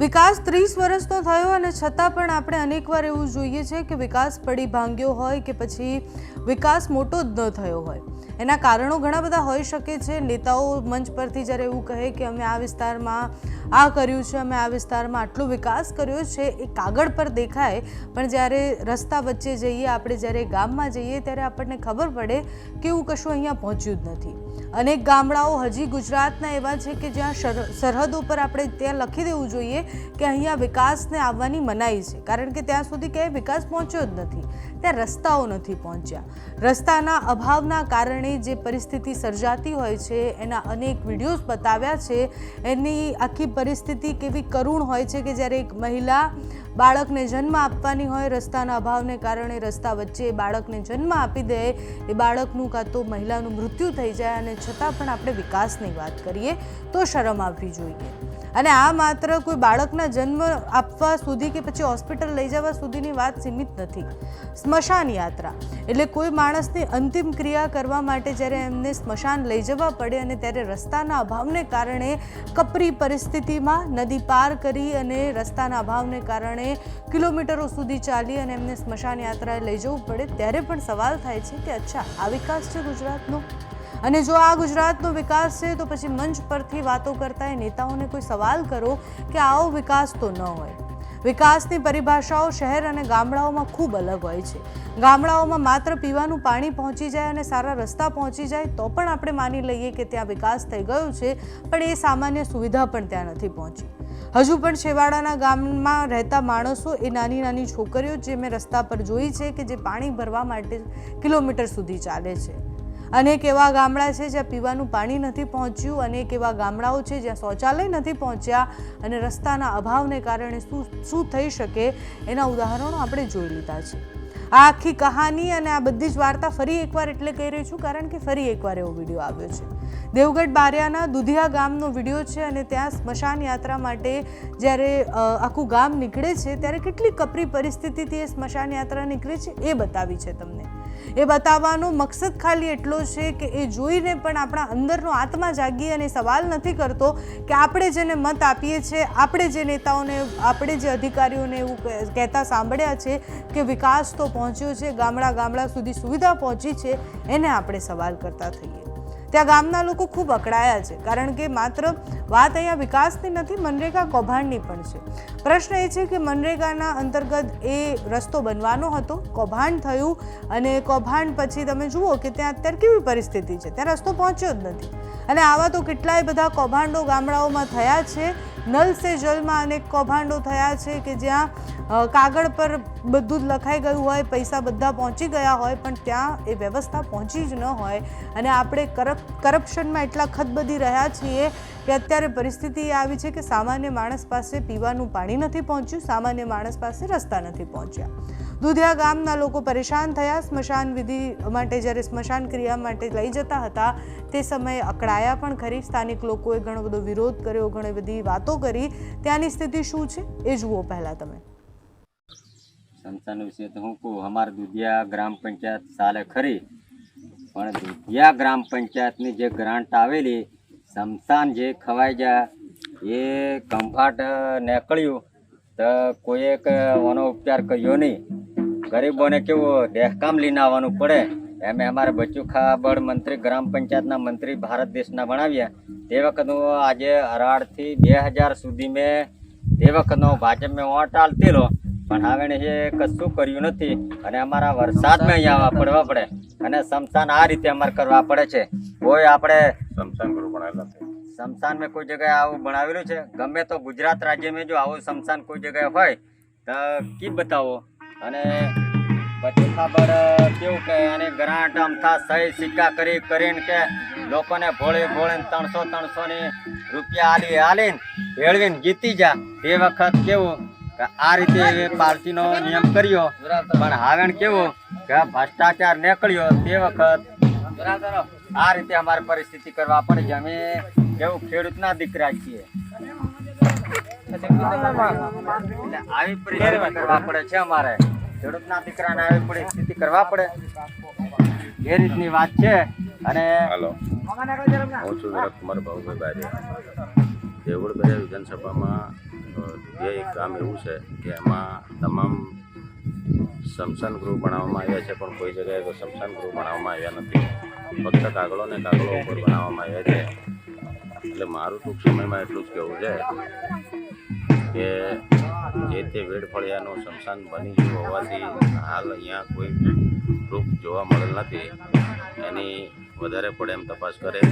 વિકાસ ત્રીસ વર્ષનો થયો અને છતાં પણ આપણે અનેકવાર એવું જોઈએ છે કે વિકાસ પડી ભાંગ્યો હોય કે પછી વિકાસ મોટો જ ન થયો હોય. એના કારણો ઘણા બધા હોઈ શકે છે. નેતાઓ મંચ પરથી જ્યારે એવું કહે કે અમે આ વિસ્તારમાં આ કર્યું છે, અમે આ વિસ્તારમાં આટલો વિકાસ કર્યો છે, એ કાગળ પર દેખાય. પણ જ્યારે રસ્તા વચ્ચે જઈએ, આપણે જ્યારે ગામમાં જઈએ ત્યારે આપણને ખબર પડે કે એવું કશું અહીંયા પહોંચ્યું જ નથી. અનેક ગામડાઓ હજી ગુજરાતના એવા છે કે જ્યાં સરહદ ઉપર પર આપણે ત્યાં લખી દેવું જોઈએ કે અહીંયા વિકાસને આવવાની મનાઈ છે. કારણ કે ત્યાં સુધી ક્યાંય વિકાસ પહોંચ્યો જ નથી. ત્યાં રસ્તાઓ નથી પહોંચ્યા. રસ્તાના અભાવના કારણે જે પરિસ્થિતિ સર્જાતી હોય છે, એના અનેક વિડીયોઝ બતાવ્યા છે, એની આખી પરિસ્થિતિ કેવી કરુણ હોય છે કે જ્યારે એક મહિલા બાળકને જન્મ આપવાની હોય, રસ્તાના અભાવને કારણે રસ્તા વચ્ચે બાળકને જન્મ આપી દે, એ બાળકનું કાં તો મહિલાનું મૃત્યુ થઈ જાય અને છતાં પણ આપણે વિકાસની વાત કરીએ, તો શરમ આવવી જોઈએ. અને આ માત્ર કોઈ બાળકના જન્મ આપવા સુધી કે પછી હોસ્પિટલ લઈ જવા સુધીની વાત સીમિત નથી. સ્મશાન યાત્રા. એટલે કોઈ માણસની અંતિમ ક્રિયા કરવા માટે જ્યારે એમને સ્મશાન લઈ જવા પડે અને ત્યારે રસ્તાના અભાવને કારણે કપરી પરિસ્થિતિમાં નદી પાર કરી અને રસ્તાના અભાવને કારણે કિલોમીટરો સુધી ચાલી અને એમને સ્મશાન યાત્રાએ લઈ જવું પડે, ત્યારે પણ સવાલ થાય છે કે અચ્છા, આ વિકાસ છે ગુજરાતનો? અને જો આ ગુજરાતનો વિકાસ છે, તો પછી મંચ પરથી વાતો કરતા એ નેતાઓને કોઈ સવાલ કરો કે આવો વિકાસ તો ન હોય. વિકાસની પરિભાષાઓ શહેર અને ગામડાઓમાં ખૂબ અલગ હોય છે. ગામડાઓમાં માત્ર પીવાનું પાણી પહોંચી જાય અને સારા રસ્તા પહોંચી જાય તો પણ આપણે માની લઈએ કે ત્યાં વિકાસ થઈ ગયો છે, પણ એ સામાન્ય સુવિધા પણ ત્યાં નથી પહોંચી. હજુ પણ છેવાડાના ગામમાં રહેતા માણસો એ નાની નાની છોકરીઓ જે મેં રસ્તા પર જોઈ છે કે જે પાણી ભરવા માટે કિલોમીટર સુધી ચાલે છે. અનેક એવા ગામડા છે જ્યાં પીવાનું પાણી નથી પહોંચ્યું, અનેક એવા ગામડાઓ છે જ્યાં શૌચાલય નથી પહોંચ્યા અને રસ્તાના અભાવને કારણે શું શું થઈ શકે એના ઉદાહરણો આપણે જોઈ લીધા છે. આ આખી કહાની અને આ બધી જ વાર્તા ફરી એકવાર એટલે કહી રહી છું, કારણ કે ફરી એકવાર એવો વીડિયો આવ્યો છે. દેવગઢ બારિયાના દુધિયા ગામનો વીડિયો છે અને ત્યાં સ્મશાન યાત્રા માટે જ્યારે આખું ગામ નીકળે છે, ત્યારે કેટલી કપરી પરિસ્થિતિથી એ સ્મશાન યાત્રા નીકળે છે એ બતાવી છે તમને. એ બતાવવાનો મકસદ ખાલી એટલો છે કે એ જોઈને પણ આપણા અંદરનો આત્મા જાગી અને સવાલ નથી કરતો કે આપણે જેને મત આપીએ છીએ, આપણે જે નેતાઓને, આપણે જે અધિકારીઓને એવું કહેતા સાંભળ્યા છે કે વિકાસ તો પહોંચ્યો છે ગામડા ગામડા સુધી સુવિધા પહોંચી છે, એને આપણે સવાલ કરતા થઈએ. ત્યાં ગામના લોકો ખૂબ અકળાયા છે, કારણ કે માત્ર વાત અહીંયા વિકાસની નથી, મનરેગા કૌભાંડની પણ છે. પ્રશ્ન એ છે કે મનરેગાના અંતર્ગત એ રસ્તો બનવાનો હતો, કૌભાંડ થયું અને કૌભાંડ પછી તમે જુઓ કે ત્યાં અત્યારે કેવી પરિસ્થિતિ છે, ત્યાં રસ્તો પહોંચ્યો જ નથી. અને આવા તો કેટલાય બધા કૌભાંડો ગામડાઓમાં થયા છે નલ સે જલમાં અનેક કૌભાંડો થયા છે કે જ્યાં કાગળ પર બધું જ લખાઈ ગયું હોય, પૈસા બધા પહોંચી ગયા હોય, પણ ત્યાં એ વ્યવસ્થા પહોંચી જ ન હોય. અને આપણે કરપ, કરપ્શનમાં એટલા ખદબદી રહ્યા છીએ કે અત્યારે પરિસ્થિતિ એ આવી છે કે સામાન્ય માણસ પાસે પીવાનું પાણી નથી પહોંચ્યું, સામાન્ય માણસ પાસે રસ્તા નથી પહોંચ્યા. દુધિયા ગામના લોકો પરેશાન થયા. સ્મશાન વિધિ માટે જ્યારે સ્મશાન ક્રિયા માટે લઈ જતા હતા, તે સમયે અકળાયા પણ ખરી. સ્થાનિક લોકોએ ઘણો બધો વિરોધ કર્યો, ઘણી બધી વાતો કરી. ત્યાંની સ્થિતિ શું છે એ જુઓ પહેલાં તમે. સંસ્થાન વિશે તો હું કહું, અમારે દુધિયા ગ્રામ પંચાયત ચાલે ખરી. પણ દુધિયા ગ્રામ પંચાયતની જે ગ્રાન્ટ આવેલી સમસાન જે ખવાઈ ગયા, એ કંફાટ નીકળ્યું. તો કોઈએ એક ઓનો ઉપચાર કર્યો નહીં. ગરીબોને કેવું દેહકામ લઈને આવવાનું પડે? એમ અમારે બચ્ચુ ખાબડ મંત્રી ગ્રામ પંચાયતના મંત્રી ભારત દેશના બનાવ્યા તે વખતનું આજે અઢારથી બે હજાર સુધી મેં તે વખતનો ભાજપ મેં વોટ આલતેલો. પણ હવે એ કશું કર્યું નથી. અને અમારા વરસાદમાં અહીંયા આવવા પડવા પડે. અને સમસાન આ રીતે અમારે કરવા પડે છે. કોઈ આપણે સમસાન મેં કોઈ જગ્યાએ આવું ભણાવેલું છે? ગમે તો ગુજરાત રાજ્યમાં જો આવું સમસાન કોઈ જગ્યાએ હોય તો કી બતાવો? અને પછી ખબર કેવું કે અને ગ્રાન્ટ અમથા સહી સિક્કા કરી, કરીને કે લોકોને ભોળે ભોળીને ત્રણસો ત્રણસો ની રૂપિયા આલી આલીને ભેળવીને જીતી જા. તે વખત કેવું કે આ રીતે પાર્ટીનો નિયમ કર્યો. પણ હવે કેવું કે ભ્રષ્ટાચાર નીકળ્યો તે વખત આ રીતે અમારે પરિસ્થિતિ કરવા પડે છે. અમે કેવું ખેડૂતના દીકરા છીએ. એટલે આવી પરિસ્થિતિ કરવા પડે છે અમારે. ખેડૂતના દીકરાને આવી પરિસ્થિતિ કરવા પડે. એ રીતની વાત છે. અને હાલો. હું છું વિરાટ કુમાર ભાઉભાઈ બારિયા. દેવગઢ વિધાનસભામાં જે એક કામ એવું છે કે એમાં તમામ સ્મશાન ગૃહ બનાવવામાં આવ્યા છે પણ કોઈ જગ્યાએ તો સ્મશાન ગૃહ બનાવવામાં આવ્યા નથી. ફક્ત કાગળો ને કાગળો ઉપર બનાવવામાં આવ્યા છે. એટલે મારું ટૂંક સમયમાં એટલું જ કહેવું છે. કે જે તે વેડફળિયાનું સ્મશાન બની ગયું હોવાથી હાલ અહીંયા કોઈ પ્રૂફ જોવા મળેલ નથી. એની વધારે પડે એમ તપાસ કરે.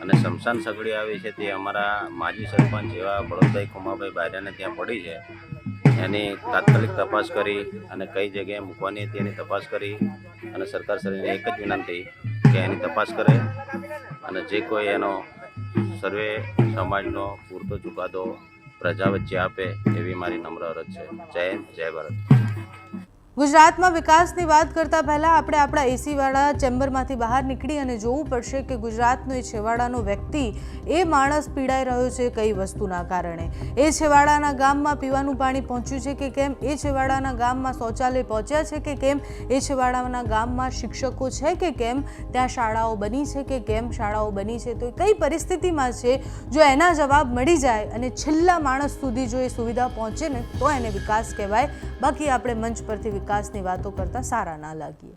અને સ્મશાન સગડી આવી છે તે અમારા માજી સરપંચ એવા બળદભાઈ ખુમાભાઈ બારિયાને ત્યાં પડી છે. એની તાત્કાલિક તપાસ કરી અને કઈ જગ્યાએ મૂકવાની હતી એની તપાસ કરી અને સરકાર શ્રીને એક જ વિનંતી કે એની તપાસ કરે અને જે કોઈ એનો સર્વે સમાજનો પૂરતો ચુકાદો પ્રજા વચ્ચે આપે એવી મારી નમ્ર અરજ છે. જય હિન્દ જય ભારત. ગુજરાતમાં વિકાસની વાત કરતા પહેલાં આપણે આપણા એસીવાળા ચેમ્બરમાંથી બહાર નીકળી અને જોવું પડશે કે ગુજરાતનો એ છેવાડાનો વ્યક્તિ એ માણસ પીડાઈ રહ્યો છે કઈ વસ્તુના કારણે. એ છેવાડાના ગામમાં પીવાનું પાણી પહોંચ્યું છે કે કેમ? એ છેવાડાના ગામમાં શૌચાલય પહોંચ્યા છે કે કેમ? એ છેવાડાના ગામમાં શિક્ષકો છે કે કેમ? ત્યાં શાળાઓ બની છે કે કેમ? શાળાઓ બની છે તો એ કઈ પરિસ્થિતિમાં છે? જો એના જવાબ મળી જાય અને છેલ્લા માણસ સુધી જો એ સુવિધા પહોંચે ને તો એને વિકાસ કહેવાય. બાકી આપણે મંચ પરથી વિકાસની વાતો કરતા સારા ના લાગીએ.